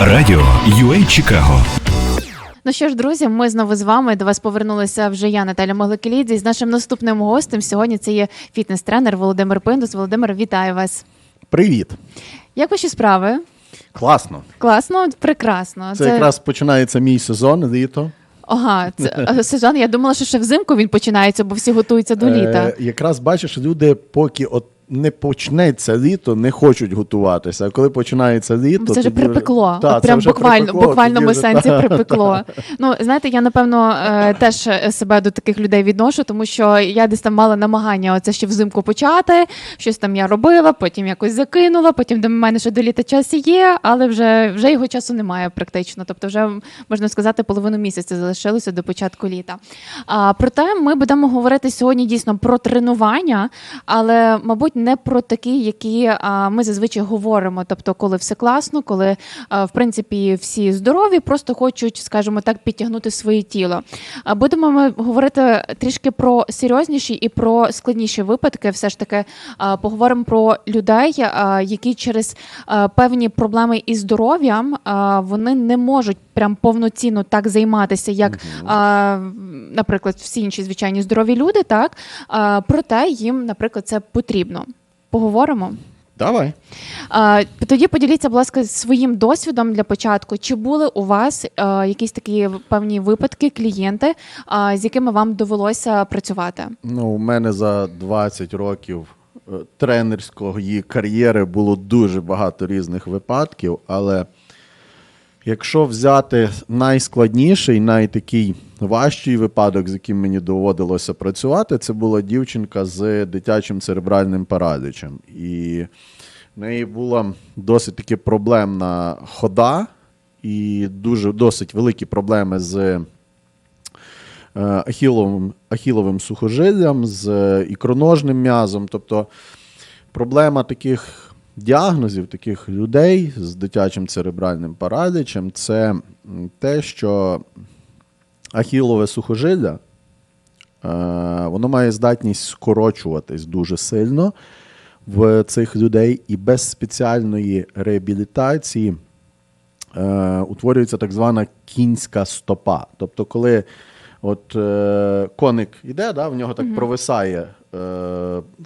Радіо UA Чикаго. Ну що ж, друзі, ми знову з вами. До вас повернулася вже я, Наталя Могликелідзе. З нашим наступним гостем сьогодні це є фітнес-тренер Володимир Пиндус. Володимир, вітаю вас. Привіт! Як ваші справи? Класно. Класно, прекрасно. Це, якраз починається мій сезон, літо. Ага, це е, сезон. Я думала, що ще взимку він починається, бо всі готуються до літа. Е, якраз бачиш, люди, поки от не почнеться літо, не хочуть готуватися. А коли починається літо, Це вже припекло. Та, От прям вже буквально припекло, буквальному вже, сенсі та. припекло. Ну знаєте, я напевно е, теж себе до таких людей відношу, тому що я десь там мала намагання оце ще взимку почати. Щось там я робила, потім якось закинула. Потім до мене ще до літа час є, але вже вже його часу немає практично. Тобто, вже можна сказати, половину місяця залишилося до початку літа. А проте ми будемо говорити сьогодні дійсно про тренування, але мабуть не про такі, які ми зазвичай говоримо. Тобто, коли все класно, коли в принципі всі здорові, просто хочуть, скажімо так, підтягнути своє тіло. А будемо ми говорити трішки про серйозніші і про складніші випадки. Все ж таки поговоримо про людей, які через певні проблеми із здоров'ям вони не можуть прям повноцінно так займатися, як, наприклад, всі інші звичайні здорові люди, так проте їм, наприклад, це потрібно. Поговоримо. Давай. А, Тоді поділіться, будь ласка, своїм досвідом для початку. Чи були у вас а, якісь такі певні випадки, клієнти, а, з якими вам довелося працювати? Ну, у мене за 20 років е, тренерської кар'єри було дуже багато різних випадків, але якщо взяти найскладніший, найтакий важчий випадок, з яким мені доводилося працювати, це була дівчинка з дитячим церебральним паралічем. І в неї була досить таки проблемна хода і дуже досить великі проблеми з е, ахіловим, ахіловим сухожиллям, з е, ікроножним м'язом. Тобто проблема таких діагнозів, таких людей з дитячим церебральним паралічем це те, що ахілове сухожилля е, воно має здатність скорочуватись дуже сильно в цих людей, і без спеціальної реабілітації е, утворюється так звана кінська стопа. Тобто, коли от, е, коник іде, да, в нього так провисає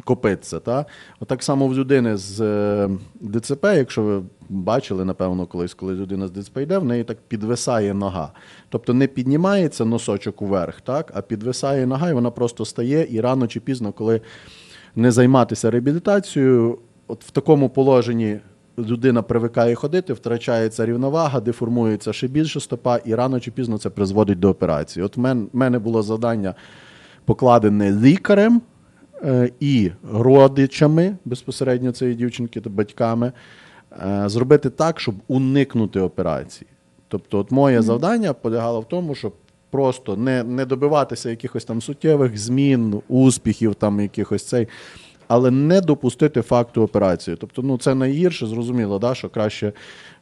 копитце. Та? От так само в людини з е, ДЦП, якщо ви бачили, напевно, колись, коли людина з ДЦП йде, в неї так підвисає нога. Тобто не піднімається носочок уверх, так, а підвисає нога, і вона просто стає, і рано чи пізно, коли не займатися реабілітацією, от в такому положенні людина привикає ходити, втрачається рівновага, деформується ще більше стопа, і рано чи пізно це призводить до операції. От в мен- мене було завдання покладене лікарем е, і родичами безпосередньо цієї дівчинки та батьками, е, зробити так, щоб уникнути операції. Тобто, от моє завдання полягало в тому, щоб просто не, не добиватися якихось там суттєвих змін, успіхів, там якихось цей, але не допустити факту операції. Тобто, ну це найгірше, зрозуміло, да, що краще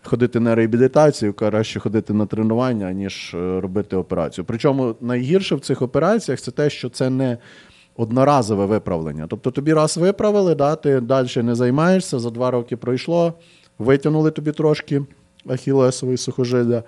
ходити на реабілітацію, краще ходити на тренування, ніж е, робити операцію. Причому найгірше в цих операціях це те, що це не одноразове виправлення. Тобто тобі раз виправили, да, ти далі не займаєшся, за два роки пройшло, витягнули тобі трошки ахілесовий сухожилля.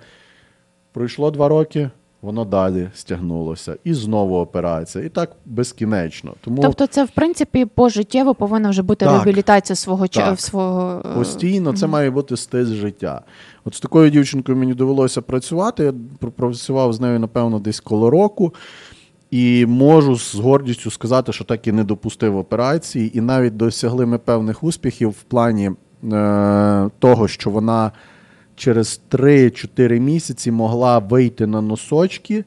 Пройшло два роки, воно далі стягнулося. І знову операція. І так безкінечно. Тому Тобто, це в принципі пожиттєво повинна вже бути Так. реабілітація свого Так. свого е, постійно це має бути стиль життя. От з такою дівчинкою мені довелося працювати. Я пропрацював з нею, напевно, десь коло року. І можу з гордістю сказати, що так і не допустив операції, і навіть досягли ми певних успіхів в плані е, того, що вона через 3-4 місяці могла вийти на носочки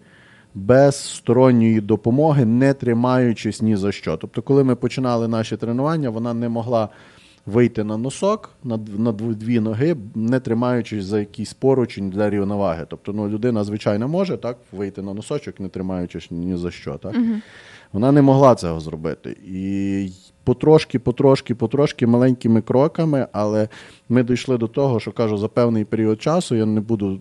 без сторонньої допомоги, не тримаючись ні за що. Тобто, коли ми починали наші тренування, вона не могла вийти на носок на, на дві ноги, не тримаючись за якийсь поручень для рівноваги. Тобто, ну, людина, звичайно, може так вийти на носочок, не тримаючись ні за що. Так? Вона не могла цього зробити. І потрошки, потрошки, потрошки, маленькими кроками, але ми дійшли до того, що кажу, за певний період часу я не буду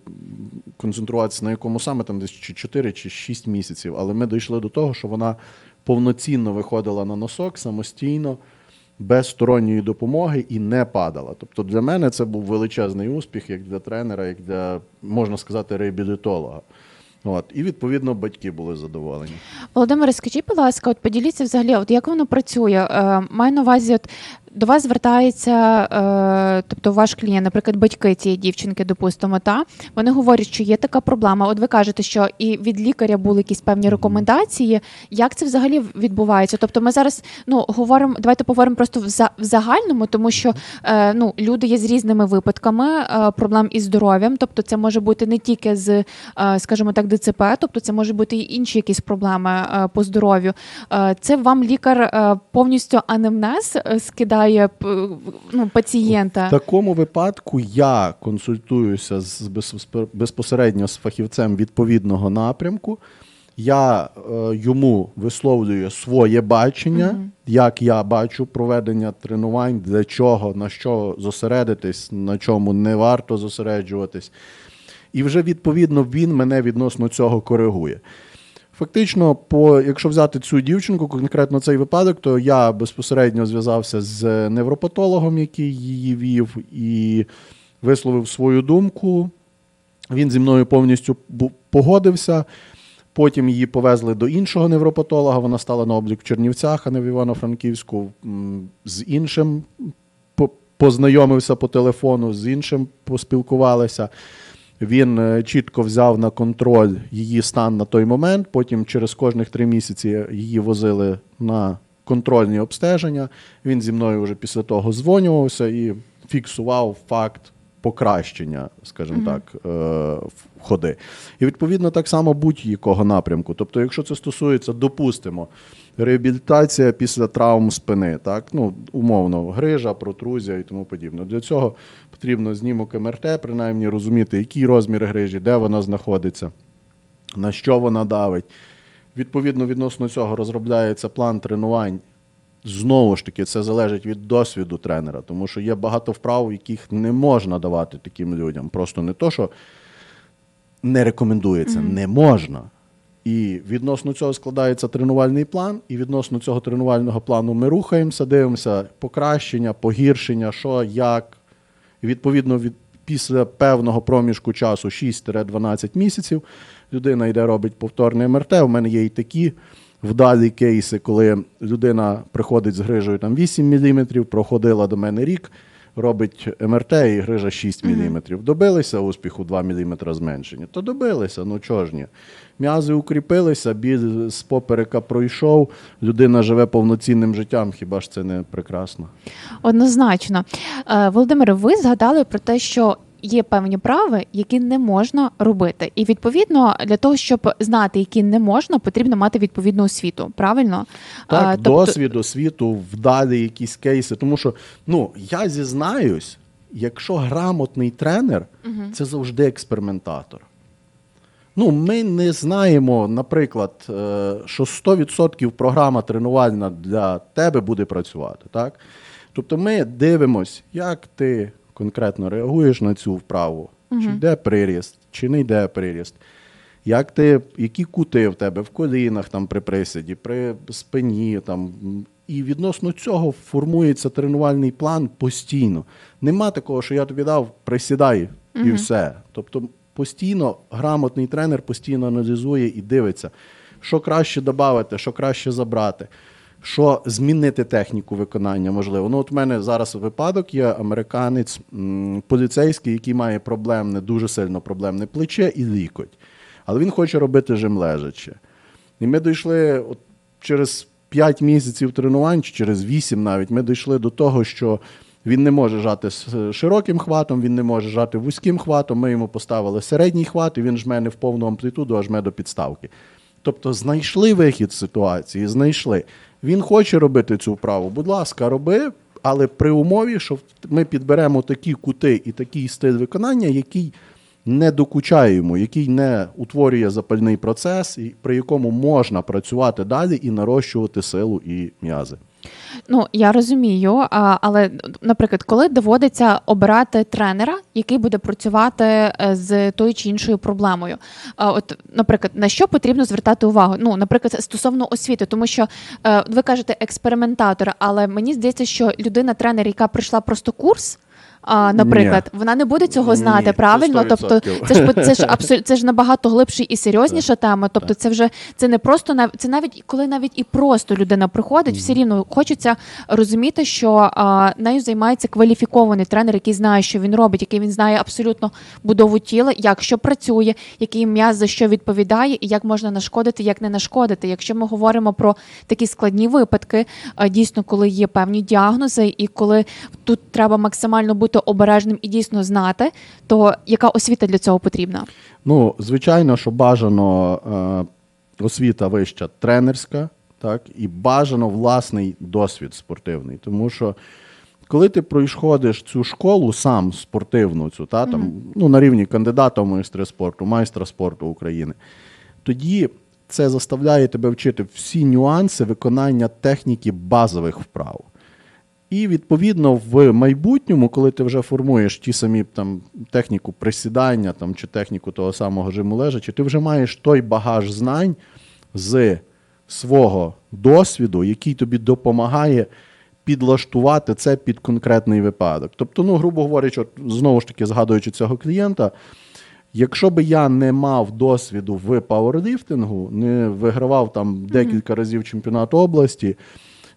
концентруватися на якому саме, там десь чи 4 чи 6 місяців, але ми дійшли до того, що вона повноцінно виходила на носок самостійно. Без сторонньої допомоги і не падала. Тобто для мене це був величезний успіх, як для тренера, як для, можна сказати, реабілітолога. От. І відповідно батьки були задоволені. Володимире, скажіть, будь ласка, от поділіться взагалі, от як воно працює? Е, маю на увазі, от до вас звертається, е, тобто ваш клієнт, наприклад, батьки цієї дівчинки, допустимо, та вони говорять, що є така проблема. От ви кажете, що і від лікаря були якісь певні рекомендації. Як це взагалі відбувається? Тобто, ми зараз ну говоримо, давайте поговоримо просто в, за, в загальному, тому що е, ну люди є з різними випадками е, проблем із здоров'ям. Тобто, це може бути не тільки з, е, скажімо так, ДЦП, тобто це може бути і інші якісь проблеми е, по здоров'ю. Е, це вам лікар е, повністю анамнез е, скидає п- ну, пацієнта. В такому випадку я консультуюся з без- безпосередньо з фахівцем відповідного напрямку. Я е, йому висловлюю своє бачення, як я бачу проведення тренувань, для чого, на що зосередитись, на чому не варто зосереджуватись. І вже відповідно він мене відносно цього коригує. Фактично, по, якщо взяти цю дівчинку, конкретно цей випадок, то я безпосередньо зв'язався з невропатологом, який її вів, і висловив свою думку. Він зі мною повністю погодився. Потім її повезли до іншого невропатолога. Вона стала на облік в Чернівцях, а не в Івано-Франківську. З іншим познайомився по телефону, з іншим поспілкувалися. Він е, чітко взяв на контроль її стан на той момент. Потім через кожних три місяці її возили на контрольні обстеження. Він зі мною вже після того дзвонювався і фіксував факт покращення, скажімо так, е, ходи. І відповідно так само будь-якого напрямку. Тобто, якщо це стосується, допустимо, реабілітація після травм спини, так, ну, умовно, грижа, протрузія і тому подібне. Для цього потрібно знімок МРТ, принаймні розуміти, який розмір грижі, де вона знаходиться, на що вона давить. Відповідно, відносно цього розробляється план тренувань. Знову ж таки, це залежить від досвіду тренера, тому що є багато вправ, яких не можна давати таким людям. Просто не то, що не рекомендується, не можна. І відносно цього складається тренувальний план, і відносно цього тренувального плану ми рухаємося, дивимося покращення, погіршення, що, як. Відповідно, від, після певного проміжку часу 6-12 місяців людина йде робить повторне МРТ. У мене є і такі вдалі кейси, коли людина приходить з грижею там 8 мм, проходила до мене рік, робить МРТ і грижа 6 мм. Добилися успіху 2 мм зменшення. То добилися, ну чого ж ні. М'язи укріпилися, біль з поперека пройшов, людина живе повноцінним життям. Хіба ж це не прекрасно? Однозначно. Е, Володимире, ви згадали про те, що є певні прави, які не можна робити. І відповідно для того, щоб знати, які не можна, потрібно мати відповідну освіту. Правильно? Так, Е, тобто- досвід, освіту, вдалі якісь кейси. Тому що ну, я зізнаюсь, якщо грамотний тренер, це завжди експериментатор. Ну, ми не знаємо, наприклад, е, що 100% програма тренувальна для тебе буде працювати. Так? Тобто ми дивимось, як ти конкретно реагуєш на цю вправу. Чи йде приріст, чи не йде приріст. Як ти, які кути в тебе в колінах там, при присіді, при спині. Там, і відносно цього формується тренувальний план постійно. Нема такого, що я тобі дав, присідай і все. Тобто постійно грамотний тренер постійно аналізує і дивиться, що краще додати, що краще забрати, що змінити техніку виконання можливо. Ну, от в мене зараз випадок є американець поліцейський, який має проблемне, дуже сильно проблемне плече і лікоть. Але він хоче робити жим лежачи. І ми дійшли от через 5 місяців тренувань, чи через 8 навіть, ми дійшли до того, що він не може жати з широким хватом, він не може жати вузьким хватом. Ми йому поставили середній хват, і він жме не в повну амплітуду, а жме до підставки. Тобто знайшли вихід з ситуації, знайшли. Він хоче робити цю вправу. Будь ласка, роби, але при умові, що ми підберемо такі кути і такий стиль виконання, який не докучає йому, який не утворює запальний процес, і при якому можна працювати далі і нарощувати силу і м'язи. Ну я розумію, але наприклад, коли доводиться обирати тренера, який буде працювати е, з тою чи іншою проблемою, от, наприклад, на що потрібно звертати увагу? Ну, наприклад, стосовно освіти, тому що е, ви кажете експериментатор, але мені здається, що людина-тренер, яка пройшла просто курс. А, наприклад, вона не буде цього знати це правильно. 100%. Тобто, це ж це ж абсолютно це ж набагато глибша і серйозніша тема. Тобто, це вже це не просто нав- це навіть коли навіть і просто людина приходить, все рівно хочеться розуміти, що а, нею займається кваліфікований тренер, який знає, що він робить, який він знає абсолютно будову тіла, як що працює, який м'яз за що відповідає, і як можна нашкодити, як не нашкодити. Якщо ми говоримо про такі складні випадки, а, дійсно, коли є певні діагнози, і коли тут треба максимально бути обережним і дійсно знати, то яка освіта для цього потрібна? Ну, звичайно, що бажано е, освіта вища тренерська, так, і бажано власний досвід спортивний. Тому що коли ти проходиш цю школу сам спортивну, цю, та, там, ну, на рівні кандидата в майстри спорту, майстра спорту України, тоді це заставляє тебе вчити всі нюанси виконання техніки базових вправ. І відповідно в майбутньому, коли ти вже формуєш ті самі там техніку присідання там, чи техніку того самого жиму лежачи, ти вже маєш той багаж знань з свого досвіду, який тобі допомагає підлаштувати це під конкретний випадок. Тобто, ну, грубо говорячи, от, знову ж таки, згадуючи цього клієнта, Якщо би я не мав досвіду в пауерліфтингу, не вигравав там декілька разів чемпіонат області,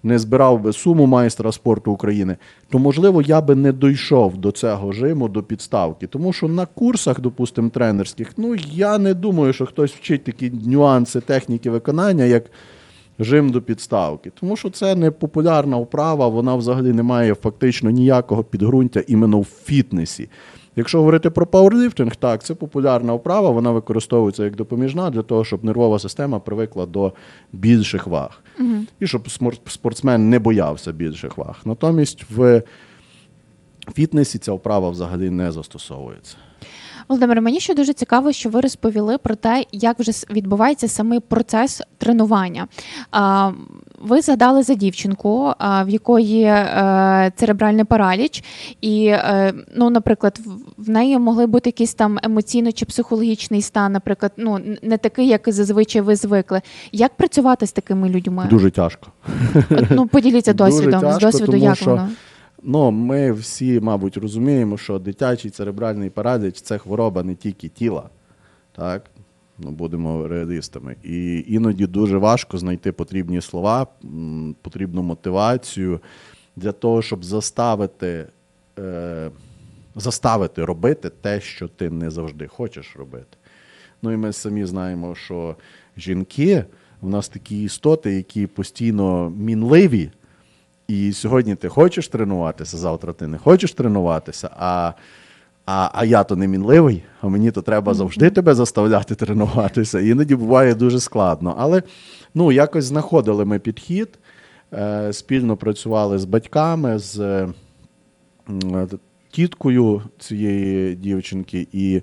не збирав би суму майстра спорту України, то можливо я би не дійшов до цього жиму, до підставки. Тому що на курсах, допустимо, тренерських, ну я не думаю, що хтось вчить такі нюанси техніки виконання, як жим до підставки. Тому що це не популярна вправа, вона взагалі не має фактично ніякого підґрунтя іменно в фітнесі. Якщо говорити про пауерліфтинг, так, це популярна вправа, вона використовується як допоміжна для того, щоб нервова система привикла до більших ваг. І щоб спортсмен не боявся більших ваг. Натомість в фітнесі ця вправа взагалі не застосовується. Володимире, мені ще дуже цікаво, що ви розповіли про те, як вже відбувається самий процес тренування. Ви згадали за дівчинку, в якої е, церебральний параліч, і, е, ну, наприклад, в- неї могли бути якийсь там емоційно чи психологічний стан, наприклад, ну не такий, як зазвичай ви звикли. Як працювати з такими людьми? Дуже тяжко. Ну поділіться Дуже досвідом. тяжко, з досвіду, тому як що воно? Ну, ми всі, мабуть, розуміємо, що дитячий церебральний параліч це хвороба не тільки тіла, так? Ну, будемо реалістами. І іноді дуже важко знайти потрібні слова, потрібну мотивацію для того, щоб заставити, е, заставити робити те, що ти не завжди хочеш робити. Ну і ми самі знаємо, що жінки в нас такі істоти, які постійно мінливі. І сьогодні ти хочеш тренуватися, завтра ти не хочеш тренуватися, а, а, а я то не мінливий, а мені то треба завжди тебе заставляти тренуватися. Іноді буває дуже складно. Але ну, якось знаходили ми підхід, е, спільно працювали з батьками, з е, тіткою цієї дівчинки і,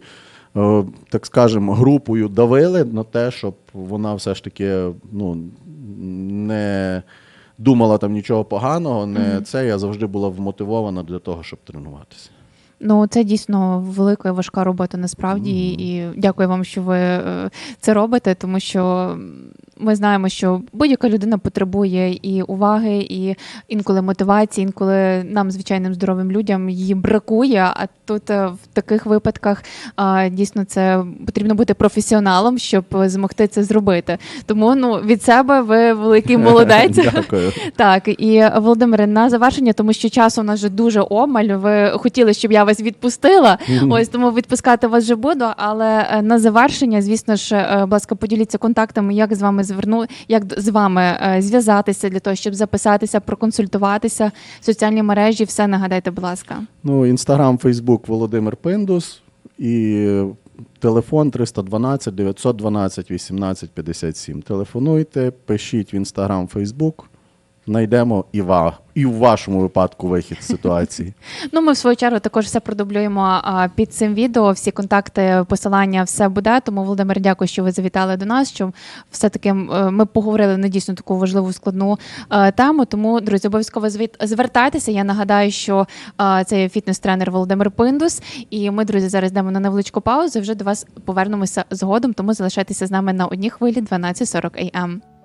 е, так скажемо, групою давили на те, щоб вона все ж таки ну, не думала там нічого поганого, не це. Я завжди була вмотивована для того, щоб тренуватися. Ну, це дійсно велика і важка робота насправді. І дякую вам, що ви е, це робите, тому що ми знаємо, що будь-яка людина потребує і уваги, і інколи мотивації, інколи нам, звичайним здоровим людям, її бракує. А тут е, в таких випадках дійсно це потрібно бути професіоналом, щоб змогти це зробити. Тому ну від себе ви великий молодець. Дякую. Так, і Володимире, на завершення, тому що часу у нас вже дуже обмаль. Ви хотіли, щоб я вас відпустила. Ось тому відпускати вас вже буду. Але е, на завершення, звісно ж, е, будь ласка, поділіться контактами, як з вами зверну, як з вами е, зв'язатися для того, щоб записатися, проконсультуватися, соціальні мережі, все нагадайте, будь ласка. Ну, інстаграм, Фейсбук Володимир Пиндус і телефон 312 912 18 57. Телефонуйте, пишіть в інстаграм, Фейсбук. Знайдемо і, ва, і в вашому випадку вихід з ситуації. Ну, ми в свою чергу також все продублюємо під цим відео. Всі контакти, посилання, все буде. Тому, Володимир, дякую, що ви завітали до нас. Що все таки ми поговорили на дійсно таку важливу складну е, тему. Тому, друзі, обов'язково звертайтеся. Я нагадаю, що е, це фітнес-тренер Володимир Пиндус. І ми, друзі, зараз йдемо на невеличку паузу. Вже до вас повернемося згодом. Тому залишайтеся з нами на одній хвилі 12.40 AM.